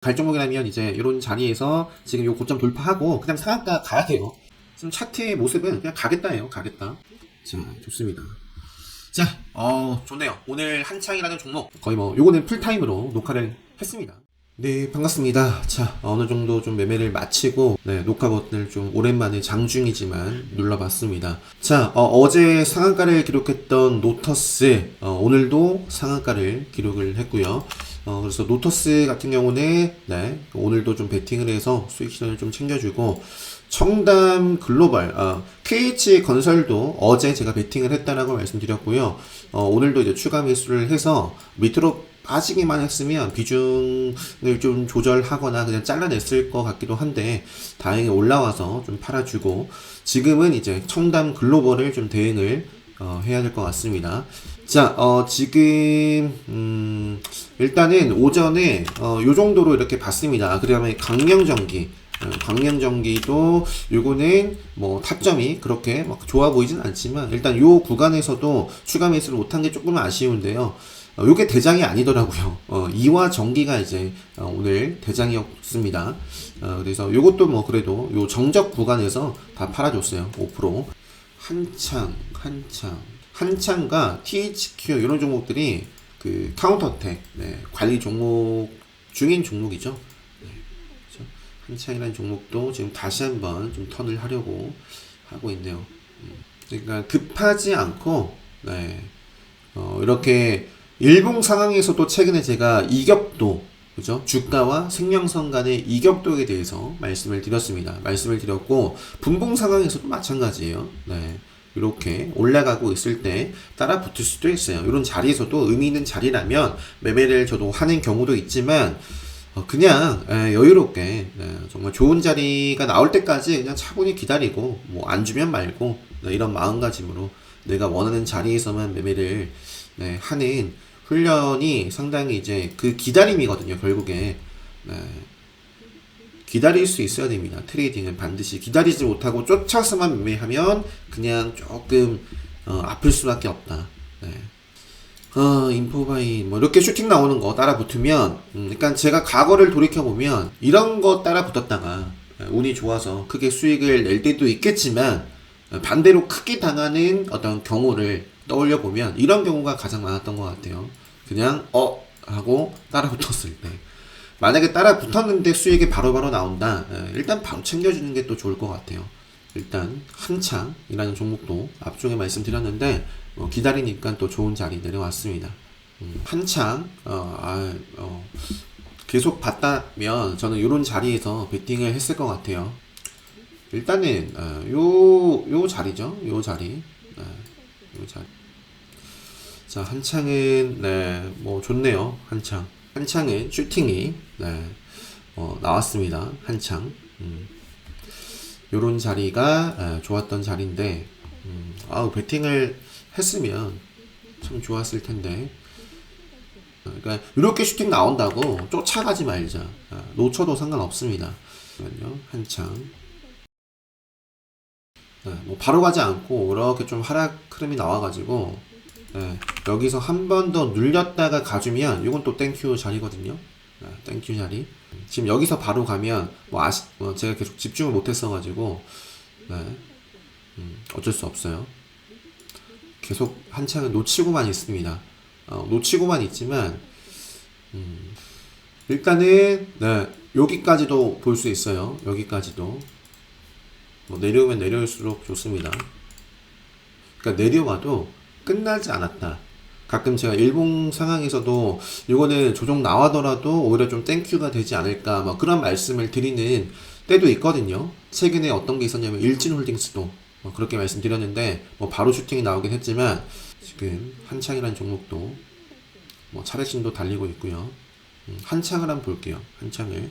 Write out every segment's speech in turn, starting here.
갈 종목이라면 이제 이런 자리에서 지금 요 고점 돌파하고 그냥 상한가 가야 돼요. 지금 차트의 모습은 그냥 가겠다예요. 가겠다. 자, 좋습니다. 자, 어, 좋네요. 오늘 한창이라는 종목 거의 뭐 요거는 풀타임으로 녹화를 했습니다. 네, 반갑습니다. 자, 어느 정도 좀 매매를 마치고, 네, 녹화 버튼을 좀 오랜만에 장중이지만 눌러봤습니다. 자, 어, 제 상한가를 기록했던 노터스, 어, 오늘도 상한가를 기록을 했고요. 어, 그래서 노터스 같은 경우는, 네, 오늘도 좀 베팅을 해서 수익 실현을 좀 챙겨주고, 청담 글로벌, 어, KH 건설도 어제 제가 베팅을 했다라고 말씀드렸고요. 어, 오늘도 이제 추가 매수를 해서 밑으로 빠지기만 했으면 비중을 좀 조절하거나 그냥 잘라냈을 것 같기도 한데 다행히 올라와서 좀 팔아주고 지금은 이제 청담 글로벌을 좀 대응을 어, 해야 될 것 같습니다. 자, 어, 지금, 음, 일단은 오전에, 어, 요 정도로 이렇게 봤습니다. 그 다음에 강명전기. 어, 강명전기도 요거는 뭐 타점이 그렇게 막 좋아 보이진 않지만 일단 요 구간에서도 추가 매수를 못한 게 조금 아쉬운데요. 어, 요게 대장이 아니더라고요. 어, 이와 전기가 이제 어, 오늘 대장이었습니다. 어, 그래서 요것도 뭐 그래도 요 정적 구간에서 다 팔아줬어요. 5% 한창, 한창, 한창과 THQ 이런 종목들이 그 카운터텍 네, 관리 종목 중인 종목이죠. 네, 그렇죠? 한창이라는 종목도 지금 다시 한번 좀 턴을 하려고 하고 있네요. 음, 그러니까 급하지 않고 네, 어, 이렇게 일봉 상황에서도 최근에 제가 이격도 그죠? 주가와 생명선 간의 이격도에 대해서 말씀을 드렸습니다. 말씀을 드렸고 분봉 상황에서도 마찬가지예요. 네. 이렇게 올라가고 있을 때 따라 붙을 수도 있어요. 이런 자리에서도 의미 있는 자리라면 매매를 저도 하는 경우도 있지만 어, 그냥 에, 여유롭게 네, 정말 좋은 자리가 나올 때까지 그냥 차분히 기다리고 뭐 안 주면 말고 네, 이런 마음가짐으로 내가 원하는 자리에서만 매매를 네, 하는 훈련이 상당히 이제 그 기다림이거든요, 결국에. 네. 기다릴 수 있어야 됩니다. 트레이딩은 반드시 기다리지 못하고 쫓아서만 매매하면 그냥 조금 어, 아플 수밖에 없다. 네. 어, 인포바이 뭐 이렇게 슈팅 나오는 거 따라 붙으면 음, 그러니까 제가 과거를 돌이켜 보면 이런 거 따라 붙었다가 예, 운이 좋아서 크게 수익을 낼 때도 있겠지만 어, 반대로 크게 당하는 어떤 경우를 떠올려 보면 이런 경우가 가장 많았던 것 같아요. 그냥 어 하고 따라 붙었을 때 만약에 따라 붙었는데 수익이 바로바로 나온다. 예, 일단 바로 챙겨주는 게 또 좋을 것 같아요. 일단 한창이라는 종목도 앞쪽에 말씀드렸는데 어, 기다리니까 또 좋은 자리 내려왔습니다. 음, 한창 어, 아, 어, 계속 봤다면 저는 이런 자리에서 베팅을 했을 것 같아요. 일단은 어, 요, 요 자리죠. 요 자리. 어, 요 자리. 자, 한창은 네, 뭐 좋네요. 한창. 한창은 슈팅이 네, 어, 나왔습니다. 한창. 음. 요런 자리가 에, 좋았던 자리인데 음, 아우 베팅을 했으면 참 좋았을 텐데 어, 그러니까 이렇게 슈팅 나온다고 쫓아가지 말자 아, 놓쳐도 상관없습니다 잠깐만요. 한창 네, 뭐 바로 가지 않고 이렇게 좀 하락 흐름이 나와가지고 네, 여기서 한 번 더 눌렸다가 가주면 이건 또 땡큐 자리거든요 네, 땡큐 자리 지금 여기서 바로 가면 뭐 아시 뭐 제가 계속 집중을 못했어가지고 네, 음, 어쩔 수 없어요. 계속 한창을 놓치고만 있습니다. 어, 놓치고만 있지만 음, 일단은 네, 여기까지도 볼 수 있어요. 여기까지도 뭐 내려오면 내려올수록 좋습니다. 그러니까 내려와도 끝나지 않았다. 가끔 제가 일봉 상황에서도 이거는 조정 나와더라도 오히려 좀 땡큐가 되지 않을까 뭐 그런 말씀을 드리는 때도 있거든요. 최근에 어떤 게 있었냐면 일진홀딩스도 뭐 그렇게 말씀드렸는데 뭐 바로 슈팅이 나오긴 했지만 지금 한창이라는 종목도 뭐 차례신도 달리고 있고요. 음, 한창을 한번 볼게요. 한창을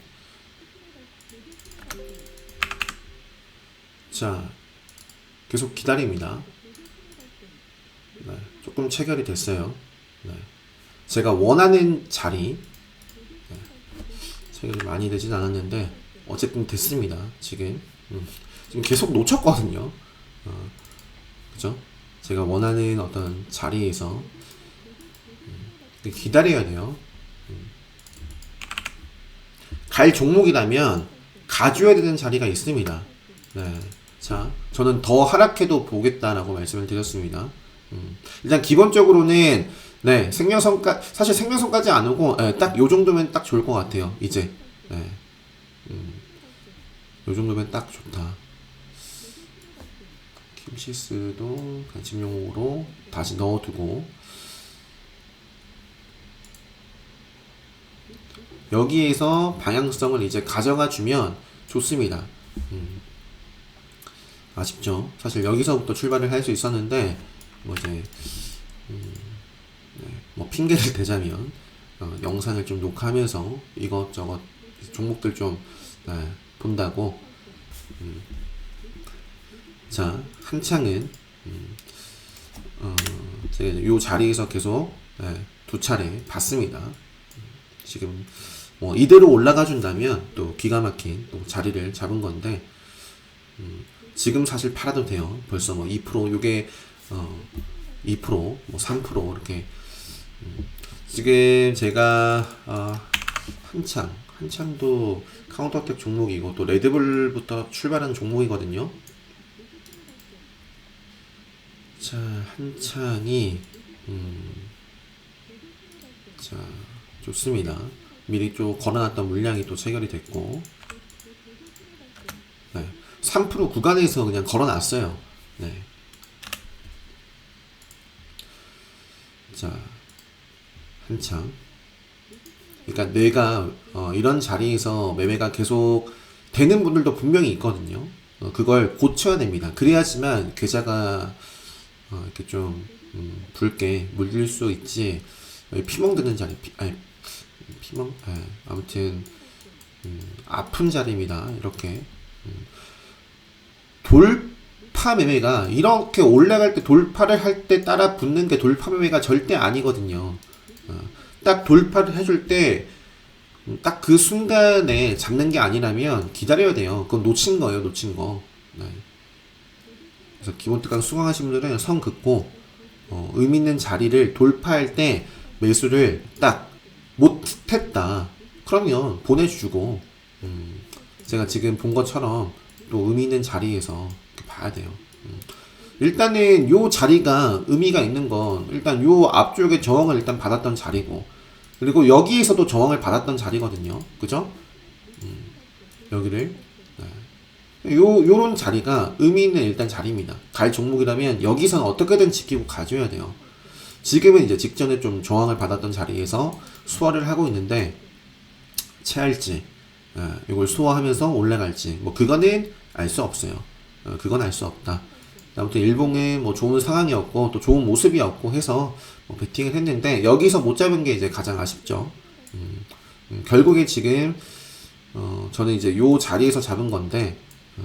자 계속 기다립니다. 네, 조금 체결이 됐어요. 네. 제가 원하는 자리 네, 체결이 많이 되진 않았는데 어쨌든 됐습니다. 지금 음, 지금 계속 놓쳤거든요. 어, 그죠? 제가 원하는 어떤 자리에서 음, 기다려야 돼요. 음. 갈 종목이라면 가줘야 되는 자리가 있습니다. 네. 자, 저는 더 하락해도 보겠다라고 말씀을 드렸습니다. 음, 일단 기본적으로는 네 생명선까 사실 생명선까지 안 오고 예, 딱요 정도면 딱 좋을 것 같아요. 이제 네. 음, 요 정도면 딱 좋다. 김시스도 관심용으로 다시 넣어두고 여기에서 방향성을 이제 가져가 주면 좋습니다. 음. 아쉽죠. 사실 여기서부터 출발을 할 수 있었는데 뭐 이제 음, 네, 뭐 핑계를 대자면 어, 영상을 좀 녹화하면서 이것저것 종목들 좀 네, 본다고 음. 자 한창은 음, 어, 제가 요 자리에서 계속 네, 두 차례 봤습니다. 지금 뭐 이대로 올라가 준다면 또 기가 막힌 또 자리를 잡은 건데 음, 지금 사실 팔아도 돼요. 벌써 뭐2% 요게 어, 2%뭐 3% 이렇게 음, 지금 제가 어, 한창 한창도 카운터텍 종목이고 또 레드불부터 출발한 종목이거든요. 자 한창이 음, 자 좋습니다. 미리 좀 걸어놨던 물량이 또 체결이 됐고 네. 3% 구간에서 그냥 걸어놨어요. 네. 자, 한창. 그러니까 내가 어, 이런 자리에서 매매가 계속 되는 분들도 분명히 있거든요. 어, 그걸 고쳐야 됩니다. 그래야지만 계좌가 어, 이렇게 좀 음, 붉게 물릴 수 있지. 피멍 드는 자리, 피, 아니 피멍, 예, 아무튼 음, 아픈 자리입니다. 이렇게 음. 돌 파 매매가 이렇게 올라갈 때 돌파를 할 때 따라 붙는 게 돌파 매매가 절대 아니거든요. 어, 딱 돌파를 해줄 때 딱 그 순간에 잡는 게 아니라면 기다려야 돼요. 그건 놓친 거예요, 놓친 거. 네. 그래서 기본 특강 수강하신 분들은 성 긋고 어, 의미 있는 자리를 돌파할 때 매수를 딱 못했다. 그러면 보내주고 음, 제가 지금 본 것처럼 또 의미 있는 자리에서 봐야 돼요. 음. 일단은 요 자리가 의미가 있는 건 일단 요 앞쪽에 저항을 일단 받았던 자리고 그리고 여기에서도 저항을 받았던 자리거든요. 그죠? 음, 여기를 네. 요 요런 자리가 의미 있는 일단 자리입니다. 갈 종목이라면 여기서는 어떻게든 지키고 가줘야 돼요. 지금은 이제 직전에 좀 저항을 받았던 자리에서 수월을 하고 있는데 채할지 어, 이걸 소화하면서 올라갈지 뭐 그거는 알 수 없어요. 어, 그건 알 수 없다. 아무튼 일봉에 뭐 좋은 상황이었고 또 좋은 모습이었고 해서 뭐 베팅을 했는데 여기서 못 잡은 게 이제 가장 아쉽죠. 음, 음, 결국에 지금 어, 저는 이제 요 자리에서 잡은 건데 어,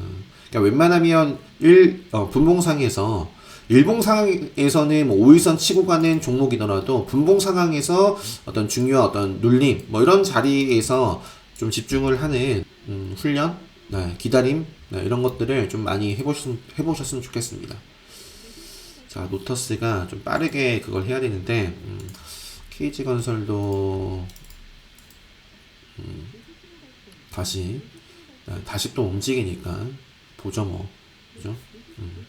그러니까 웬만하면 일 어, 분봉상에서 일봉 상황에서는 뭐 5일선 치고 가는 종목이더라도 분봉 상황에서 어떤 중요한 어떤 눌림 뭐 이런 자리에서 좀 집중을 하는 음, 훈련, 네, 기다림 네, 이런 것들을 좀 많이 해보셨, 해보셨으면 좋겠습니다. 자 노터스가 좀 빠르게 그걸 해야 되는데 음, KG건설도 음, 다시 네, 다시 또 움직이니까 보죠 뭐 그죠? 음.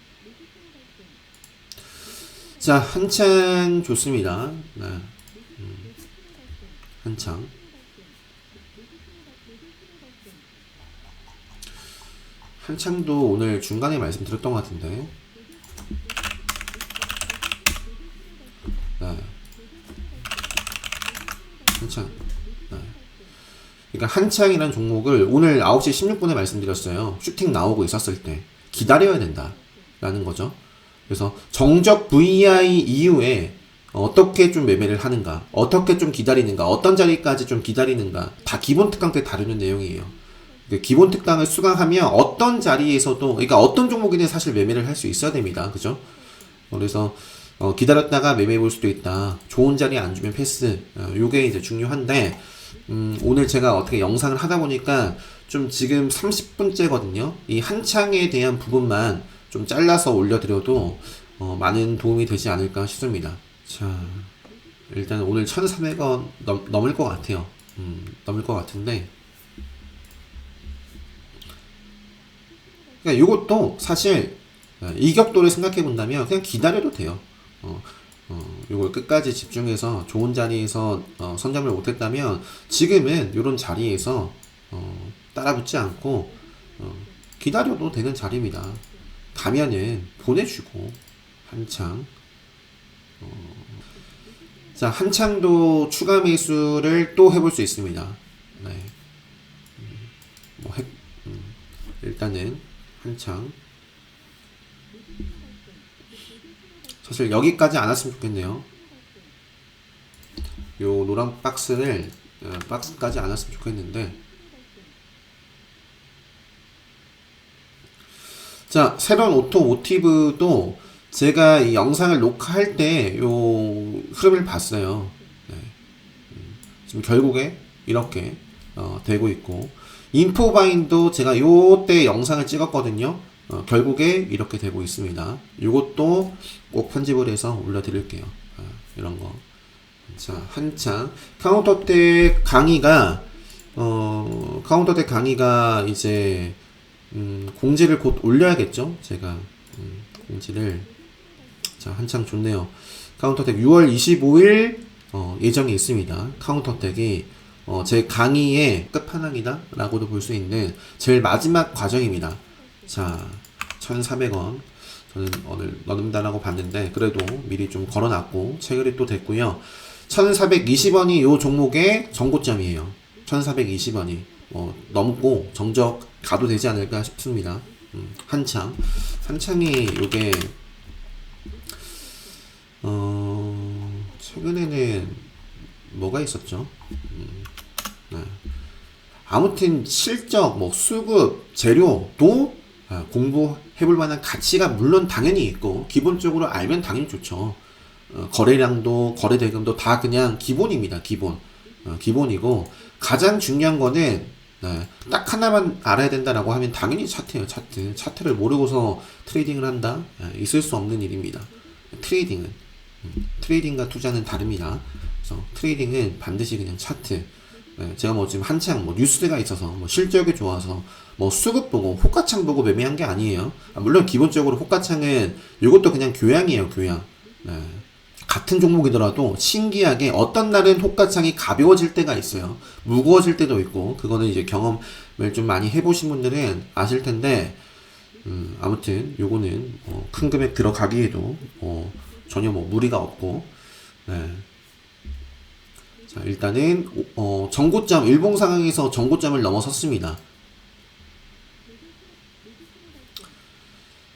자 한창 좋습니다. 네. 음, 한창 한창도 오늘 중간에 말씀드렸던 것 같은데. 네. 한창 네. 그러니까 한창이라는 종목을 오늘 9시 16분에 말씀드렸어요. 슈팅 나오고 있었을 때. 기다려야 된다 라는 거죠. 그래서 정적 VI 이후에 어떻게 좀 매매를 하는가 어떻게 좀 기다리는가 어떤 자리까지 좀 기다리는가 다 기본 특강 때 다루는 내용이에요. 그 기본 특강을 수강하면 어떤 자리에서도 그러니까 어떤 종목이든 사실 매매를 할 수 있어야 됩니다. 그죠? 그래서 어, 기다렸다가 매매해 볼 수도 있다. 좋은 자리 안 주면 패스. 어, 요게 이제 중요한데 음, 오늘 제가 어떻게 영상을 하다 보니까 좀 지금 30분째거든요. 이 한창에 대한 부분만 좀 잘라서 올려드려도 어, 많은 도움이 되지 않을까 싶습니다. 자, 일단 오늘 1,300원 넘, 넘을 것 같아요. 음, 넘을 것 같은데 그러니까 이것도 사실 어, 이격도를 생각해 본다면 그냥 기다려도 돼요. 어, 어, 이걸 끝까지 집중해서 좋은 자리에서 어, 선점을 못했다면 지금은 이런 자리에서 어, 따라붙지 않고 어, 기다려도 되는 자리입니다. 가면은 보내주고 한창 어, 자 한창도 추가 매수를 또 해볼 수 있습니다. 네. 음, 뭐 해, 음, 일단은 한창 사실 여기까지 안 왔으면 좋겠네요. 요 노란 박스를 어, 박스까지 안 왔으면 좋겠는데 자 새로운 오토 모티브도 제가 이 영상을 녹화할 때 요 흐름을 봤어요. 네. 음, 지금 결국에 이렇게 어, 되고 있고 인포바인도 제가 요때 영상을 찍었거든요. 어, 결국에 이렇게 되고 있습니다. 이것도 꼭 편집을 해서 올려드릴게요. 아, 이런 거. 자, 한창 카운터 때 강의가 어, 카운터 때 강의가 이제 음, 공지를 곧 올려야겠죠? 제가 음, 공지를 자, 한창 좋네요. 카운터텍 6월 25일 어, 예정이 있습니다. 카운터텍이 어, 제 강의의 끝판왕이다 라고도 볼 수 있는 제일 마지막 과정입니다. 자, 1,400원. 저는 오늘 넣는다라고 봤는데 그래도 미리 좀 걸어놨고 체결이 또 됐고요. 1,420원이 요 종목의 정고점이에요. 1,420원이 뭐 넘고 정적 가도 되지 않을까 싶습니다. 음, 한창 한창이 요게 어 최근에는 뭐가 있었죠? 음, 네. 아무튼 실적, 뭐 수급, 재료도 아, 공부해볼 만한 가치가 물론 당연히 있고 기본적으로 알면 당연히 좋죠. 어, 거래량도 거래 대금도 다 그냥 기본입니다. 기본 어, 기본이고 가장 중요한 거는 네, 딱 하나만 알아야 된다라고 하면 당연히 차트예요. 차트 차트를 모르고서 트레이딩을 한다 네, 있을 수 없는 일입니다. 트레이딩은 음, 트레이딩과 투자는 다릅니다. 그래서 트레이딩은 반드시 그냥 차트 네, 제가 뭐 지금 한창 뭐 뉴스가 있어서 뭐 실적이 좋아서 뭐 수급 보고 호가창 보고 매매한 게 아니에요. 아, 물론 기본적으로 호가창은 이것도 그냥 교양이에요, 교양. 네. 같은 종목이더라도 신기하게 어떤 날은 호가창이 가벼워질 때가 있어요. 무거워질 때도 있고 그거는 이제 경험을 좀 많이 해보신 분들은 아실 텐데 음, 아무튼 요거는 뭐큰 금액 들어가기에도 뭐 전혀 뭐 무리가 없고 네. 자, 일단은 어, 정고점 일봉 상황에서 정고점을 넘어섰습니다.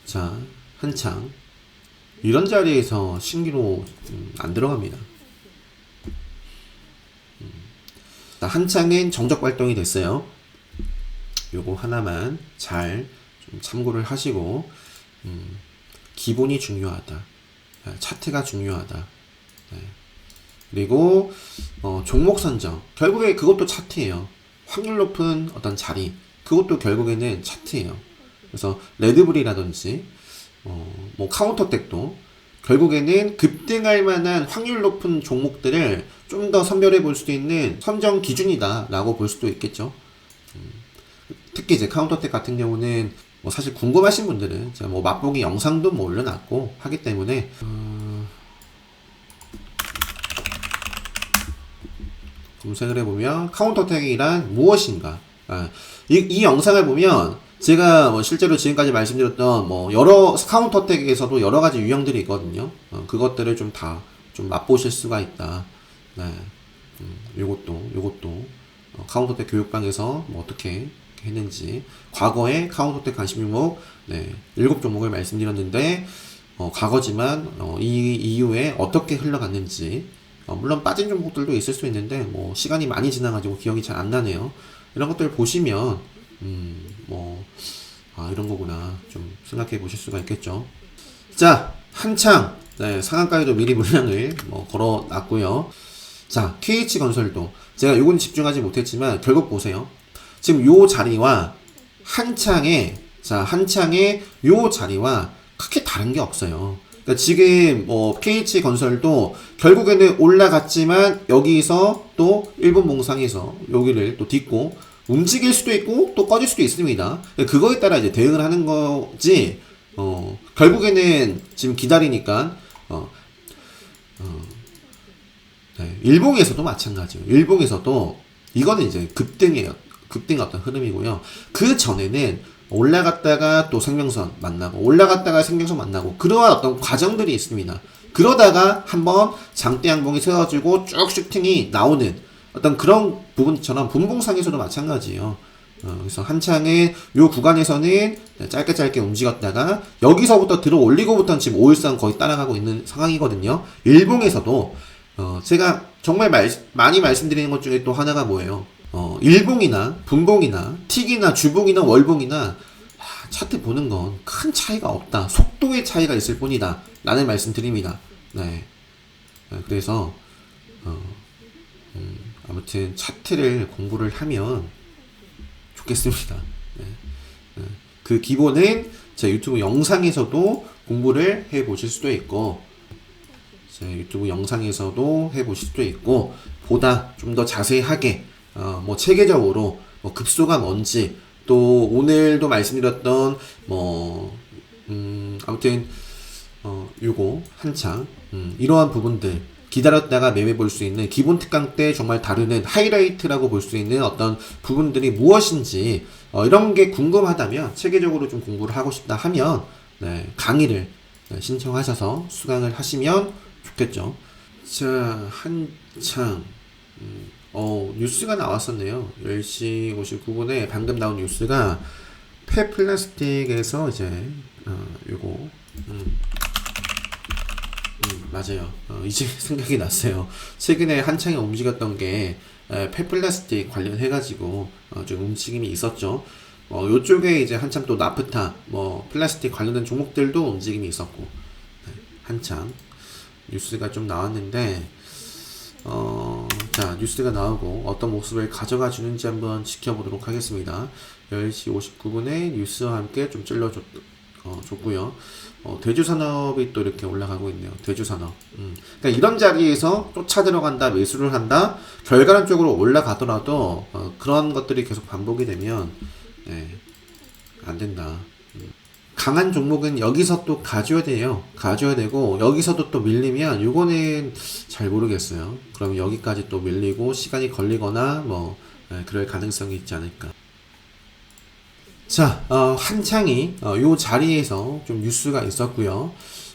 자, 한창 이런 자리에서 신기로 음, 안 들어갑니다. 음. 자, 한창은 정적 발동이 됐어요. 요거 하나만 잘좀 참고를 하시고 음, 기본이 중요하다. 아, 차트가 중요하다. 네. 그리고 어, 종목 선정 결국에 그것도 차트예요. 확률 높은 어떤 자리 그것도 결국에는 차트예요. 그래서 레드불이라든지 어, 뭐 카운터텍도 결국에는 급등할 만한 확률 높은 종목들을 좀 더 선별해 볼 수도 있는 선정 기준이다 라고 볼 수도 있겠죠. 음, 특히 이제 카운터텍 같은 경우는 뭐 사실 궁금하신 분들은 제가 뭐 맛보기 영상도 뭐 올려놨고 하기 때문에 어, 검색을 해보면 카운터텍이란 무엇인가 아, 이, 이 영상을 보면 제가 뭐 실제로 지금까지 말씀드렸던 뭐 여러 카운터텍에서도 여러 가지 유형들이 있거든요. 어, 그것들을 좀 다좀 맛보실 수가 있다. 네, 음, 요것도 요것도 어, 카운터텍 교육방에서 뭐 어떻게 했는지 과거에 카운터텍 관심 종목 네 일곱 종목을 말씀드렸는데 어, 과거지만 어, 이 이후에 어떻게 흘러갔는지 어, 물론 빠진 종목들도 있을 수 있는데 뭐 시간이 많이 지나가지고 기억이 잘 안 나네요. 이런 것들 보시면 음, 뭐, 아, 이런 거구나. 좀 생각해 보실 수가 있겠죠. 자, 한창, 네, 상한가에도 미리 물량을 뭐 걸어 놨고요. 자, KH건설도 제가 요건 집중하지 못했지만 결국 보세요. 지금 요 자리와 한창에, 자, 한창에 요 자리와 크게 다른 게 없어요. 그러니까 지금 뭐 KH건설도 결국에는 올라갔지만 여기서 또 일본 몽상에서 여기를 또 딛고 움직일 수도 있고 또 꺼질 수도 있습니다. 그거에 따라 이제 대응을 하는 거지. 어, 결국에는 지금 기다리니까 어, 어, 네, 일봉에서도 마찬가지예요. 일봉에서도 이거는 이제 급등이에요. 급등의 어떤 흐름이고요. 그 전에는 올라갔다가 또 생명선 만나고 올라갔다가 생명선 만나고 그러한 어떤 과정들이 있습니다. 그러다가 한번 장대 양봉이 세워지고 쭉 슈팅이 나오는 어떤 그런 부분처럼 분봉상에서도 마찬가지예요. 어, 그래서 한창은 요 구간에서는 네, 짧게 짧게 움직였다가 여기서부터 들어 올리고부터는 지금 5일선 거의 따라가고 있는 상황이거든요. 일봉에서도 어, 제가 정말 말, 많이 말씀드리는 것 중에 또 하나가 뭐예요? 어, 일봉이나 분봉이나 틱이나 주봉이나 월봉이나 하, 차트 보는 건 큰 차이가 없다. 속도의 차이가 있을 뿐이다. 라는 말씀 드립니다. 네. 네, 그래서 어, 음, 아무튼 차트를 공부를 하면 좋겠습니다. 네. 네. 그 기본은 제 유튜브 영상에서도 공부를 해 보실 수도 있고 제 유튜브 영상에서도 해 보실 수도 있고 보다 좀 더 자세하게 어, 뭐 체계적으로 뭐 급소가 뭔지 또 오늘도 말씀드렸던 뭐 음, 아무튼 어, 요거 한창 음, 이러한 부분들 기다렸다가 매매 볼 수 있는 기본 특강 때 정말 다루는 하이라이트라고 볼 수 있는 어떤 부분들이 무엇인지 어, 이런 게 궁금하다면 체계적으로 좀 공부를 하고 싶다 하면 네, 강의를 네, 신청하셔서 수강을 하시면 좋겠죠. 자 한창 음, 어 뉴스가 나왔었네요. 10시 59분에 방금 나온 뉴스가 폐플라스틱에서 이제 어, 요거 음, 음, 맞아요. 어, 이제 생각이 났어요. 최근에 한창에 움직였던 게 에, 폐플라스틱 관련해가지고 어, 좀 움직임이 있었죠. 어, 요쪽에 이제 한참 또 나프타, 뭐 플라스틱 관련된 종목들도 움직임이 있었고 네, 한창 뉴스가 좀 나왔는데 어, 자 뉴스가 나오고 어떤 모습을 가져가 주는지 한번 지켜보도록 하겠습니다. 10시 59분에 뉴스와 함께 좀 찔러줬, 어, 줬고요. 어, 대주산업이 또 이렇게 올라가고 있네요. 대주산업. 음. 그러니까 이런 자리에서 쫓아 들어간다, 매수를 한다, 결과론적으로 올라가더라도 어, 그런 것들이 계속 반복이 되면 예, 안 된다. 음. 강한 종목은 여기서 또 가져야 돼요. 가져야 되고 여기서도 또 밀리면 이거는 잘 모르겠어요. 그럼 여기까지 또 밀리고 시간이 걸리거나 뭐 예, 그럴 가능성이 있지 않을까. 자, 어, 한창이 어, 요 자리에서 좀 뉴스가 있었고요.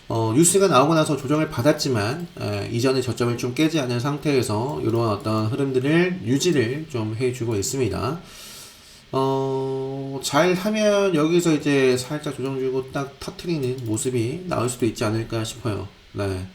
어, 뉴스가 나오고 나서 조정을 받았지만 에, 이전에 저점을 좀 깨지 않은 상태에서 이러한 어떤 흐름들을 유지를 좀 해주고 있습니다. 어, 잘 하면 여기서 이제 살짝 조정 주고 딱 터트리는 모습이 나올 수도 있지 않을까 싶어요. 네.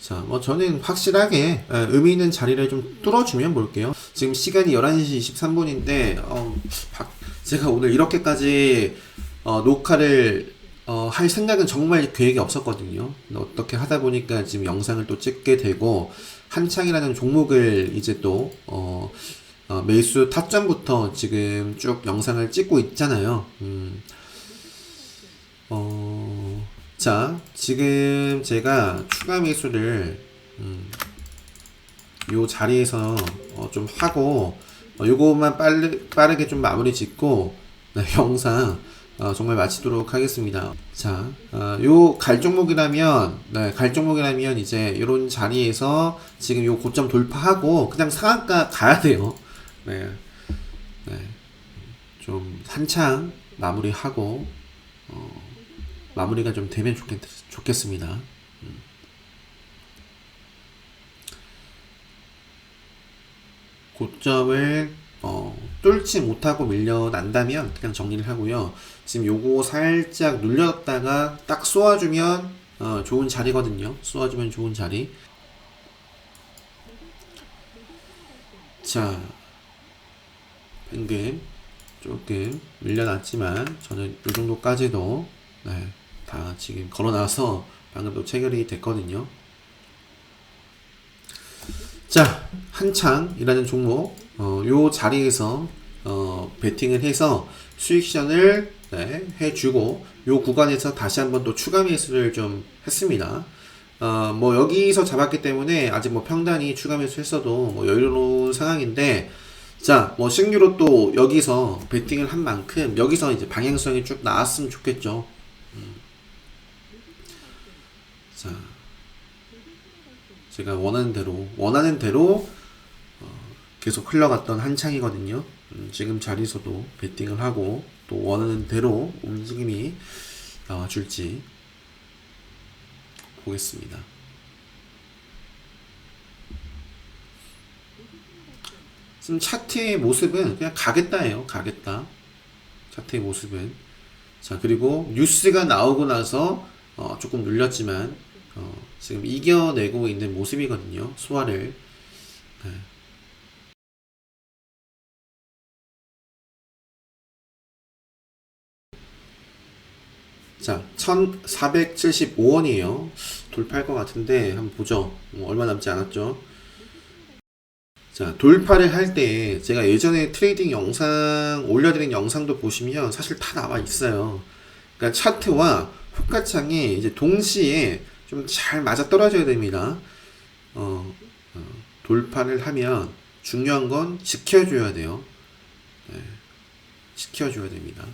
자, 뭐 저는 확실하게 에, 의미 있는 자리를 좀 뚫어주면 볼게요. 지금 시간이 11시 23분인데 어, 박- 제가 오늘 이렇게까지 어, 녹화를 어, 할 생각은 정말 계획이 없었거든요. 어떻게 하다 보니까 지금 영상을 또 찍게 되고 한창이라는 종목을 이제 또 어, 어, 매수 타점부터 지금 쭉 영상을 찍고 있잖아요. 음, 어, 자, 지금 제가 추가 매수를 음, 요 자리에서 어, 좀 하고 어, 요거만 빠르, 빠르게 좀 마무리 짓고 네, 영상 어, 정말 마치도록 하겠습니다. 자, 어, 요갈 종목이라면 네, 갈 종목이라면 이제 요런 자리에서 지금 요 고점 돌파하고 그냥 상한가 가야 돼요. 네, 네, 좀 한창 마무리하고 어, 마무리가 좀 되면 좋겠, 좋겠습니다. 고점을 어, 뚫지 못하고 밀려난다면 그냥 정리를 하고요. 지금 요거 살짝 눌렸다가 딱 쏘아주면 어, 좋은 자리거든요. 쏘아주면 좋은 자리. 자, 방금 조금 밀려났지만 저는 요 정도까지도 네, 다 지금 걸어놔서 방금도 체결이 됐거든요. 자, 한창이라는 종목, 어, 요 자리에서, 어, 베팅을 해서 수익 시전을, 네, 해주고, 요 구간에서 다시 한번 또 추가 매수를 좀 했습니다. 어, 뭐, 여기서 잡았기 때문에 아직 뭐 평단이 추가 매수 했어도 뭐 여유로운 상황인데, 자, 뭐 신규로 또 여기서 베팅을 한 만큼 여기서 이제 방향성이 쭉 나왔으면 좋겠죠. 음. 자, 제가 원하는 대로 원하는 대로 어, 계속 흘러갔던 한창이거든요. 음, 지금 자리에서도 베팅을 하고 또 원하는 대로 움직임이 나와줄지 보겠습니다. 지금 차트의 모습은 그냥 가겠다예요. 가겠다. 차트의 모습은. 자, 그리고 뉴스가 나오고 나서 어, 조금 눌렸지만 어, 지금 이겨내고 있는 모습이거든요. 수화를. 네. 자, 1475원이에요. 돌파할 것 같은데, 한번 보죠. 뭐 얼마 남지 않았죠. 자, 돌파를 할 때, 제가 예전에 트레이딩 영상, 올려드린 영상도 보시면 사실 다 나와 있어요. 그러니까 차트와 호가창이 이제 동시에 좀 잘 맞아 떨어져야 됩니다. 어, 어, 돌파를 하면 중요한 건 지켜줘야 돼요. 네, 지켜줘야 됩니다.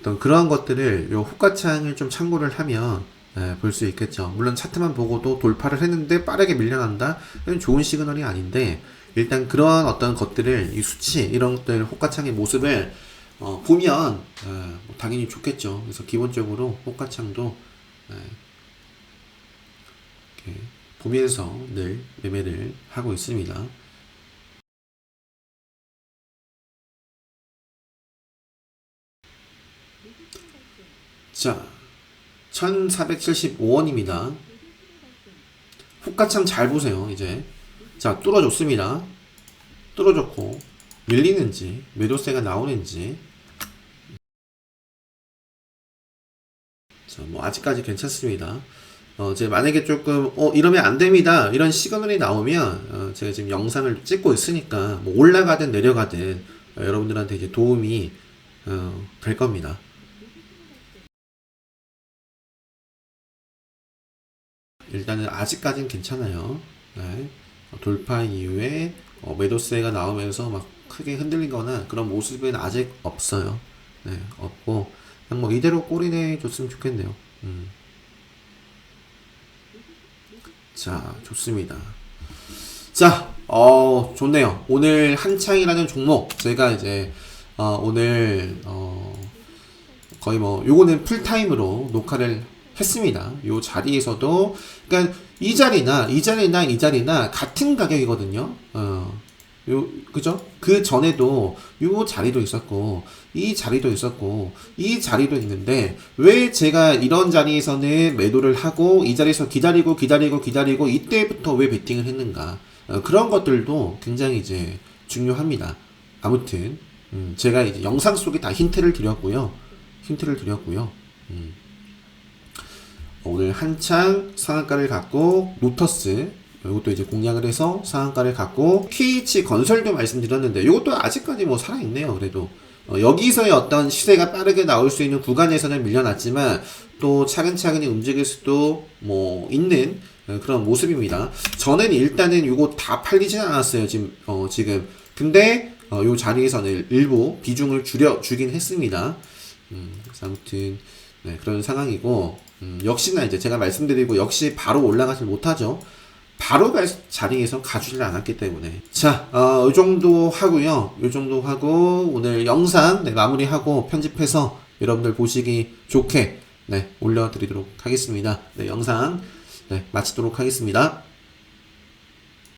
어떤 그러한 것들을 요 호가창을 좀 참고를 하면 네, 볼수 있겠죠. 물론 차트만 보고도 돌파를 했는데 빠르게 밀려난다? 이건 좋은 시그널이 아닌데 일단 그러한 어떤 것들을 이 수치 이런 것들 호가창의 모습을 어, 보면 어, 뭐 당연히 좋겠죠. 그래서 기본적으로 호가창도 네, 이렇게 보면서 늘 매매를 하고 있습니다. 자, 1475원입니다. 호가창 잘 보세요, 이제. 자, 뚫어줬습니다. 뚫어줬고, 밀리는지, 매도세가 나오는지. 자, 뭐, 아직까지 괜찮습니다. 어, 이제 만약에 조금, 어, 이러면 안 됩니다. 이런 시그널이 나오면, 어, 제가 지금 영상을 찍고 있으니까, 뭐, 올라가든 내려가든, 어, 여러분들한테 이제 도움이, 어, 될 겁니다. 일단은 아직까지는 괜찮아요. 네. 어, 돌파 이후에 어, 매도세가 나오면서 막 크게 흔들리거나 그런 모습은 아직 없어요. 네, 없고 그냥 뭐 이대로 꼬리내 줬으면 좋겠네요. 음. 자, 좋습니다. 자, 어, 좋네요. 오늘 한창이라는 종목 제가 이제 어, 오늘 어, 거의 뭐 요거는 풀타임으로 녹화를 했습니다. 요 자리에서도 그러니까 이 자리나 이 자리나 이 자리나 같은 가격이거든요. 어. 요 그죠? 그 전에도 요 자리도 있었고 이 자리도 있었고 이 자리도 있는데 왜 제가 이런 자리에서는 매도를 하고 이 자리에서 기다리고 기다리고 기다리고 이때부터 왜 베팅을 했는가 어, 그런 것들도 굉장히 이제 중요합니다. 아무튼 음, 제가 이제 영상 속에 다 힌트를 드렸고요. 힌트를 드렸고요. 음. 오늘 한창 상한가를 갖고 노터스 이것도 이제 공략을 해서 상한가를 갖고 KH 건설도 말씀드렸는데 이것도 아직까지 뭐 살아있네요 그래도 어, 여기서의 어떤 시세가 빠르게 나올 수 있는 구간에서는 밀려났지만 또 차근차근히 움직일 수도 뭐 있는 어, 그런 모습입니다. 저는 일단은 이거 다 팔리진 않았어요 지금 어, 지금 근데 어, 요 자리에서는 일부 비중을 줄여 주긴 했습니다. 음, 아무튼 네, 그런 상황이고 음, 역시나 이제 제가 말씀드리고 역시 바로 올라가질 못하죠. 바로 갈 자리에서 가주질 않았기 때문에 자, 어, 이 정도 하고요. 이 정도 하고 오늘 영상 네, 마무리하고 편집해서 여러분들 보시기 좋게 네, 올려드리도록 하겠습니다. 네, 영상 네, 마치도록 하겠습니다.